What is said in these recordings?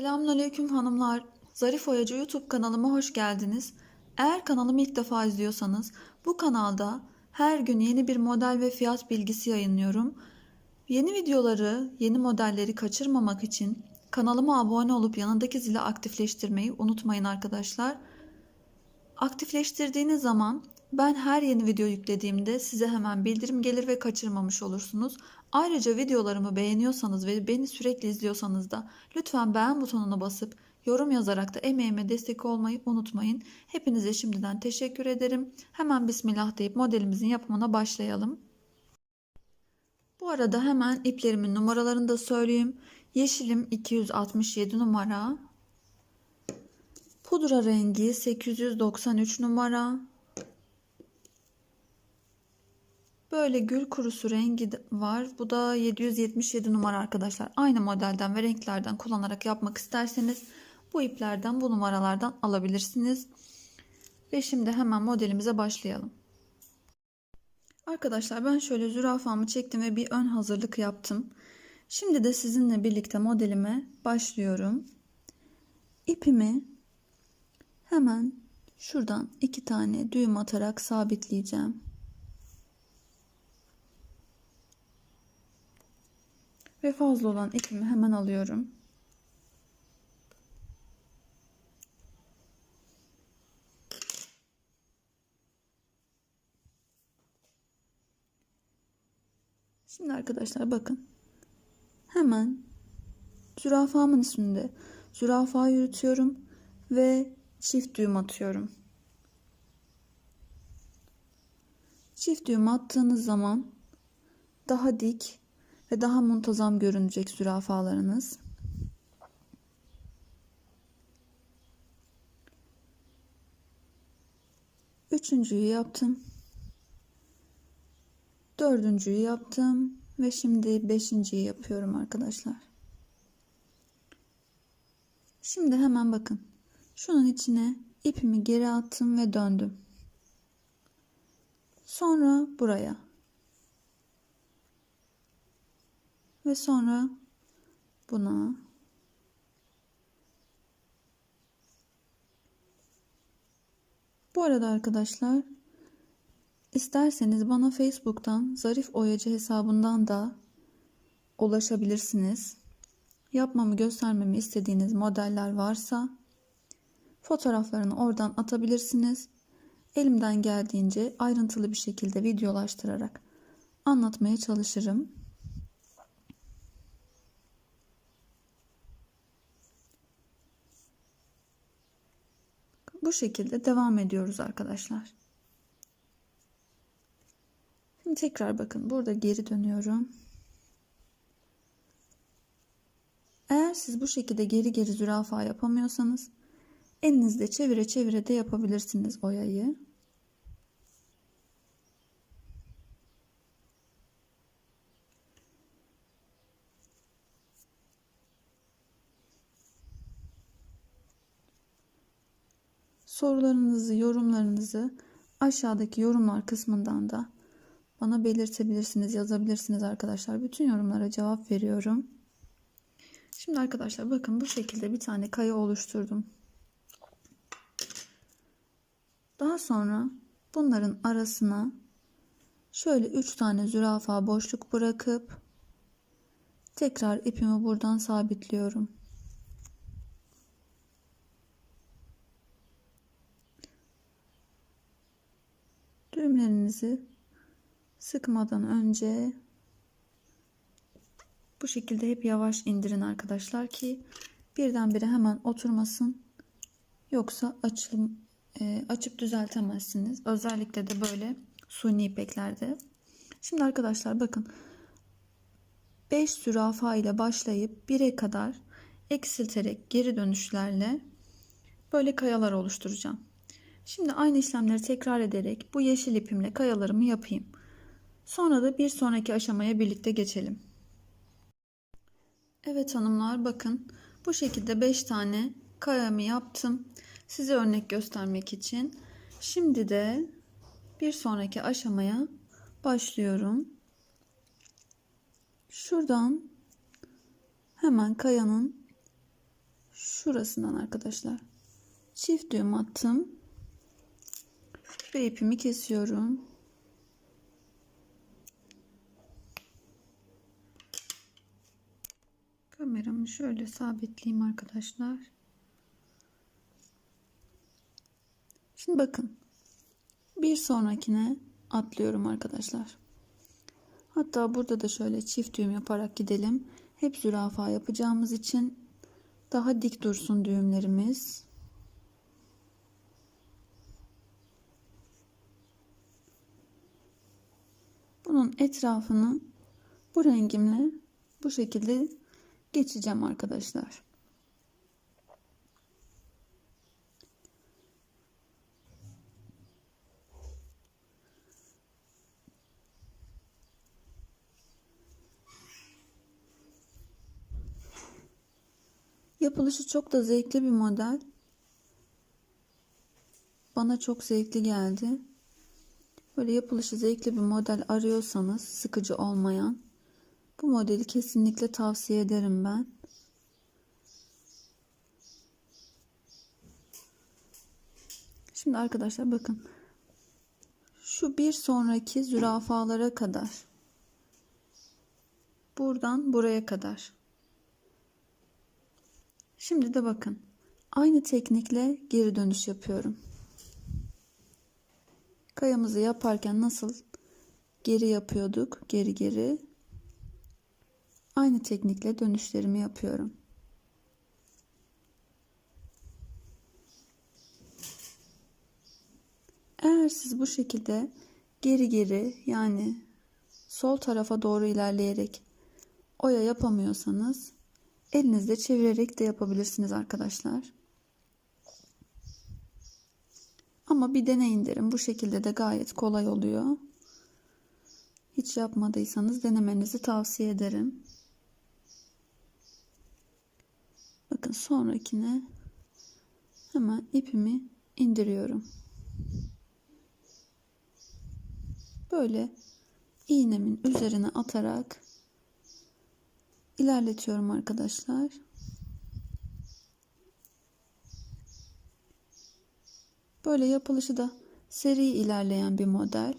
Selamünaleyküm hanımlar. Zarif Oyacı YouTube kanalıma hoş geldiniz. Eğer kanalımı ilk defa izliyorsanız bu kanalda her gün yeni bir model ve fiyat bilgisi yayınlıyorum. Yeni videoları, yeni modelleri kaçırmamak için kanalıma abone olup yanındaki zili aktifleştirmeyi unutmayın arkadaşlar. Aktifleştirdiğiniz zaman ben her yeni video yüklediğimde size hemen bildirim gelir ve kaçırmamış olursunuz. Ayrıca videolarımı beğeniyorsanız ve beni sürekli izliyorsanız da lütfen beğen butonuna basıp yorum yazarak da emeğime destek olmayı unutmayın. Hepinize şimdiden teşekkür ederim. Hemen bismillah deyip modelimizin yapımına başlayalım. Bu arada hemen iplerimin numaralarını da söyleyeyim. Yeşilim 267 numara. Pudra rengi 893 numara. Böyle gül kurusu rengi var. Bu da 777 numara arkadaşlar. Aynı modelden ve renklerden kullanarak yapmak isterseniz bu iplerden bu numaralardan alabilirsiniz. Ve şimdi hemen modelimize başlayalım. Arkadaşlar ben şöyle zürafamı çektim ve bir ön hazırlık yaptım. Şimdi de sizinle birlikte modelime başlıyorum. İpimi hemen şuradan iki tane düğüm atarak sabitleyeceğim. Ve fazla olan ipimi hemen alıyorum. Şimdi arkadaşlar bakın. Hemen zürafamın üstünde zürafa yürütüyorum ve çift düğüm atıyorum. Çift düğüm attığınız zaman daha dik ve daha muntazam görünecek zürafalarınız. Üçüncüyü yaptım. Dördüncüyü yaptım ve şimdi beşinciyi yapıyorum arkadaşlar. Şimdi hemen bakın. Şunun içine ipimi geri attım ve döndüm. Sonra buraya. Ve sonra buna Bu arada arkadaşlar isterseniz bana Facebook'tan Zarif Oyacı hesabından da ulaşabilirsiniz. Yapmamı göstermemi istediğiniz modeller varsa fotoğraflarını oradan atabilirsiniz. Elimden geldiğince ayrıntılı bir şekilde videolaştırarak anlatmaya çalışırım. Bu şekilde devam ediyoruz arkadaşlar. Şimdi tekrar bakın burada geri dönüyorum. Eğer siz bu şekilde geri geri zürafa yapamıyorsanız elinizde çevire çevire de yapabilirsiniz oyayı. Sorularınızı, yorumlarınızı aşağıdaki yorumlar kısmından da bana belirtebilirsiniz, yazabilirsiniz arkadaşlar. Bütün yorumlara cevap veriyorum. Şimdi arkadaşlar bakın bu şekilde bir tane kaya oluşturdum. Daha sonra bunların arasına şöyle 3 tane zürafa boşluk bırakıp tekrar ipimi buradan sabitliyorum. Düğümlerinizi sıkmadan önce bu şekilde hep yavaş indirin arkadaşlar ki birdenbire hemen oturmasın. Yoksa açılım e, açıp düzeltemezsiniz. Özellikle de böyle suni ipeklerde. Şimdi arkadaşlar bakın 5 zürafa ile başlayıp 1'e kadar eksilterek geri dönüşlerle böyle kayalar oluşturacağım. Şimdi aynı işlemleri tekrar ederek bu yeşil ipimle kayalarımı yapayım. Sonra da bir sonraki aşamaya birlikte geçelim. Evet hanımlar bakın bu şekilde 5 tane kayamı yaptım. Size örnek göstermek için. Şimdi de bir sonraki aşamaya başlıyorum. Şuradan hemen kayanın şurasından arkadaşlar çift düğüm attım ve ipimi kesiyorum. Kameramı şöyle sabitleyeyim arkadaşlar. Şimdi bakın. Bir sonrakine atlıyorum arkadaşlar. Hatta burada da şöyle çift düğüm yaparak gidelim. Hep zürafa yapacağımız için daha dik dursun düğümlerimiz. Bunun etrafını bu rengimle bu şekilde geçeceğim arkadaşlar. Yapılışı çok da zevkli bir model. Bana çok zevkli geldi. Böyle yapılışı zevkli bir model arıyorsanız sıkıcı olmayan bu modeli kesinlikle tavsiye ederim ben. Şimdi arkadaşlar bakın. Şu bir sonraki zürafalara kadar. Buradan buraya kadar. Şimdi de bakın. Aynı teknikle geri dönüş yapıyorum. Kayamızı yaparken nasıl geri yapıyorduk? Geri geri. Aynı teknikle dönüşlerimi yapıyorum. Eğer siz bu şekilde geri geri yani sol tarafa doğru ilerleyerek oya yapamıyorsanız elinizde çevirerek de yapabilirsiniz arkadaşlar. Ama bir deneyin derim. Bu şekilde de gayet kolay oluyor. Hiç yapmadıysanız denemenizi tavsiye ederim. Bakın sonrakine hemen ipimi indiriyorum. Böyle iğnemin üzerine atarak ilerletiyorum arkadaşlar. Böyle yapılışı da seri ilerleyen bir model.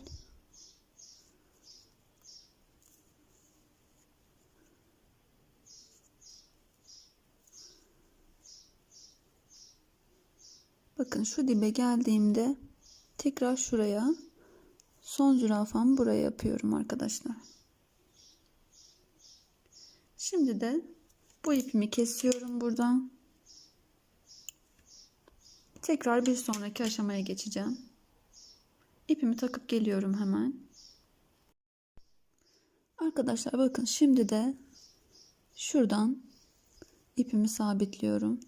Bakın şu dibe geldiğimde tekrar şuraya son zürafamı buraya yapıyorum arkadaşlar. Şimdi de bu ipimi kesiyorum buradan. Tekrar bir sonraki aşamaya geçeceğim. İpimi takıp geliyorum hemen. Arkadaşlar bakın şimdi de şuradan ipimi sabitliyorum.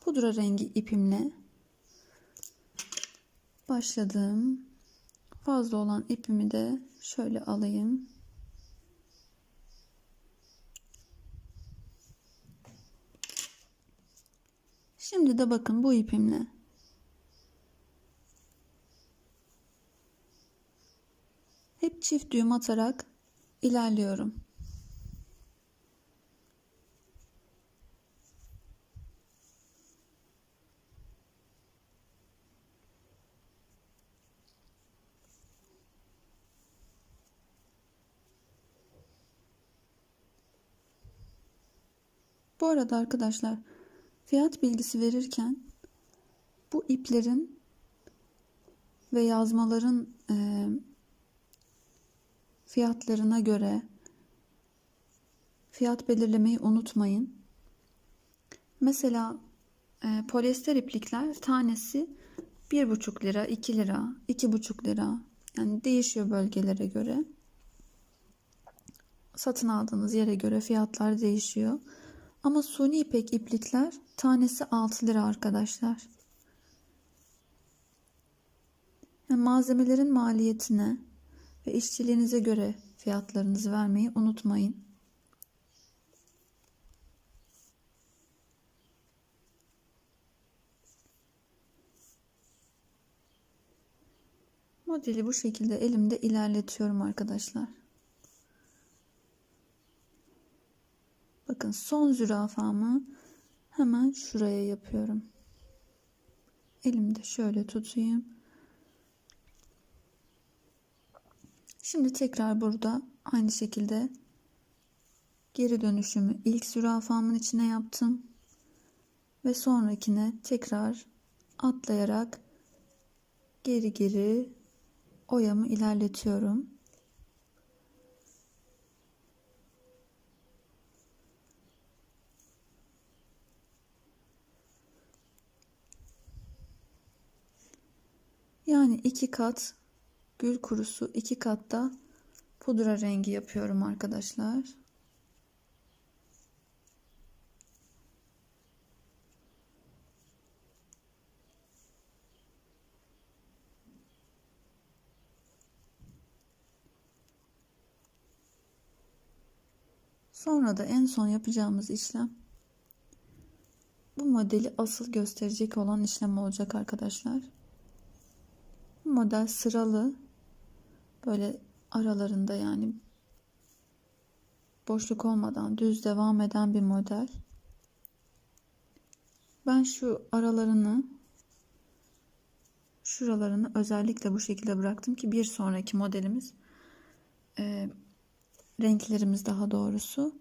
Pudra rengi ipimle başladım. Fazla olan ipimi de şöyle alayım. Şimdi de bakın bu ipimle hep çift düğüm atarak ilerliyorum. Bu arada arkadaşlar Fiyat bilgisi verirken bu iplerin ve yazmaların e, fiyatlarına göre fiyat belirlemeyi unutmayın. Mesela e, polyester iplikler tanesi 1,5 lira, 2 lira, 2,5 lira. Yani değişiyor bölgelere göre. Satın aldığınız yere göre fiyatlar değişiyor. Ama suni ipek iplikler tanesi 6 lira arkadaşlar. Yani malzemelerin maliyetine ve işçiliğinize göre fiyatlarınızı vermeyi unutmayın. Modeli bu şekilde elimde ilerletiyorum arkadaşlar. Bakın son zürafamı hemen şuraya yapıyorum. Elimde şöyle tutayım. Şimdi tekrar burada aynı şekilde geri dönüşümü ilk zürafamın içine yaptım. Ve sonrakine tekrar atlayarak geri geri oyamı ilerletiyorum. Yani iki kat gül kurusu, iki katta pudra rengi yapıyorum arkadaşlar. Sonra da en son yapacağımız işlem bu modeli asıl gösterecek olan işlem olacak arkadaşlar. Model sıralı böyle aralarında yani boşluk olmadan düz devam eden bir model. Ben şu aralarını şuralarını özellikle bu şekilde bıraktım ki bir sonraki modelimiz e, renklerimiz daha doğrusu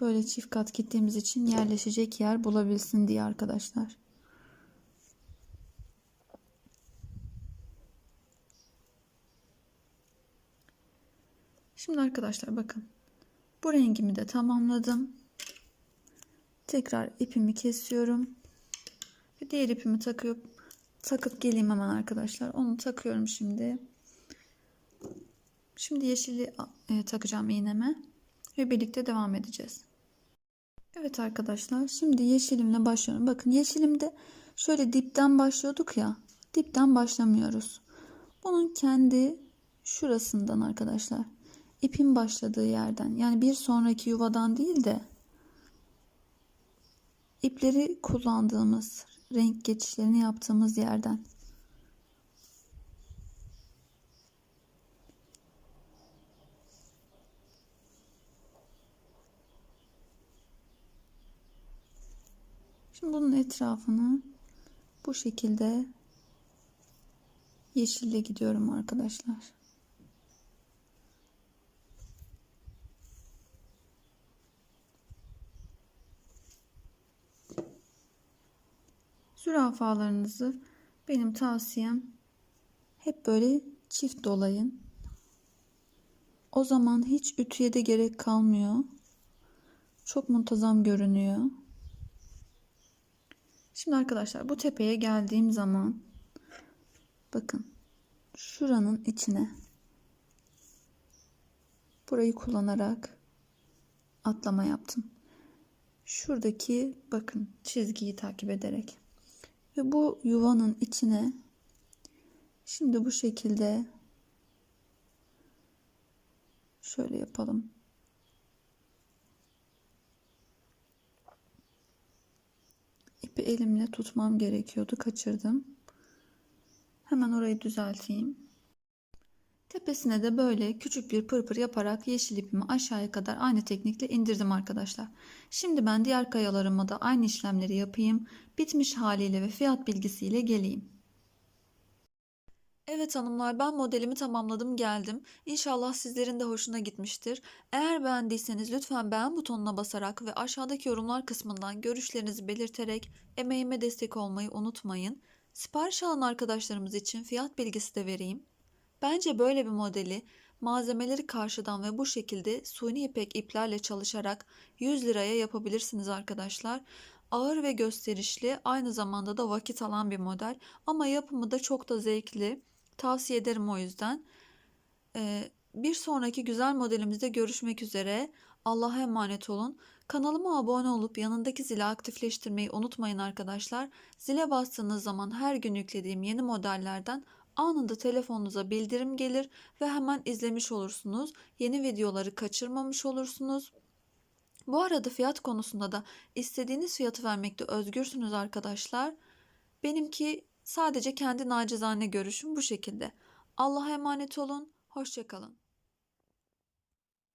böyle çift kat gittiğimiz için yerleşecek yer bulabilsin diye arkadaşlar. Şimdi arkadaşlar bakın. Bu rengimi de tamamladım. Tekrar ipimi kesiyorum. Ve diğer ipimi takıp takıp geleyim hemen arkadaşlar. Onu takıyorum şimdi. Şimdi yeşili e, takacağım iğneme ve birlikte devam edeceğiz. Evet arkadaşlar şimdi yeşilimle başlıyorum. Bakın yeşilimde şöyle dipten başlıyorduk ya. Dipten başlamıyoruz. Bunun kendi şurasından arkadaşlar. İpin başladığı yerden yani bir sonraki yuvadan değil de ipleri kullandığımız renk geçişlerini yaptığımız yerden Şimdi bunun etrafını bu şekilde yeşille gidiyorum arkadaşlar. Zürafalarınızı benim tavsiyem hep böyle çift dolayın. O zaman hiç ütüye de gerek kalmıyor. Çok muntazam görünüyor. Şimdi arkadaşlar bu tepeye geldiğim zaman bakın şuranın içine burayı kullanarak atlama yaptım. Şuradaki bakın çizgiyi takip ederek ve bu yuvanın içine şimdi bu şekilde şöyle yapalım. ipi elimle tutmam gerekiyordu. Kaçırdım. Hemen orayı düzelteyim. Tepesine de böyle küçük bir pırpır yaparak yeşil ipimi aşağıya kadar aynı teknikle indirdim arkadaşlar. Şimdi ben diğer kayalarıma da aynı işlemleri yapayım. Bitmiş haliyle ve fiyat bilgisiyle geleyim. Evet hanımlar ben modelimi tamamladım geldim. İnşallah sizlerin de hoşuna gitmiştir. Eğer beğendiyseniz lütfen beğen butonuna basarak ve aşağıdaki yorumlar kısmından görüşlerinizi belirterek emeğime destek olmayı unutmayın. Sipariş alan arkadaşlarımız için fiyat bilgisi de vereyim. Bence böyle bir modeli malzemeleri karşıdan ve bu şekilde suni ipek iplerle çalışarak 100 liraya yapabilirsiniz arkadaşlar. Ağır ve gösterişli aynı zamanda da vakit alan bir model ama yapımı da çok da zevkli. Tavsiye ederim o yüzden. Ee, bir sonraki güzel modelimizde görüşmek üzere. Allah'a emanet olun. Kanalıma abone olup yanındaki zili aktifleştirmeyi unutmayın arkadaşlar. Zile bastığınız zaman her gün yüklediğim yeni modellerden anında telefonunuza bildirim gelir ve hemen izlemiş olursunuz. Yeni videoları kaçırmamış olursunuz. Bu arada fiyat konusunda da istediğiniz fiyatı vermekte özgürsünüz arkadaşlar. Benimki Sadece kendi nacizane görüşüm bu şekilde. Allah'a emanet olun, hoşçakalın.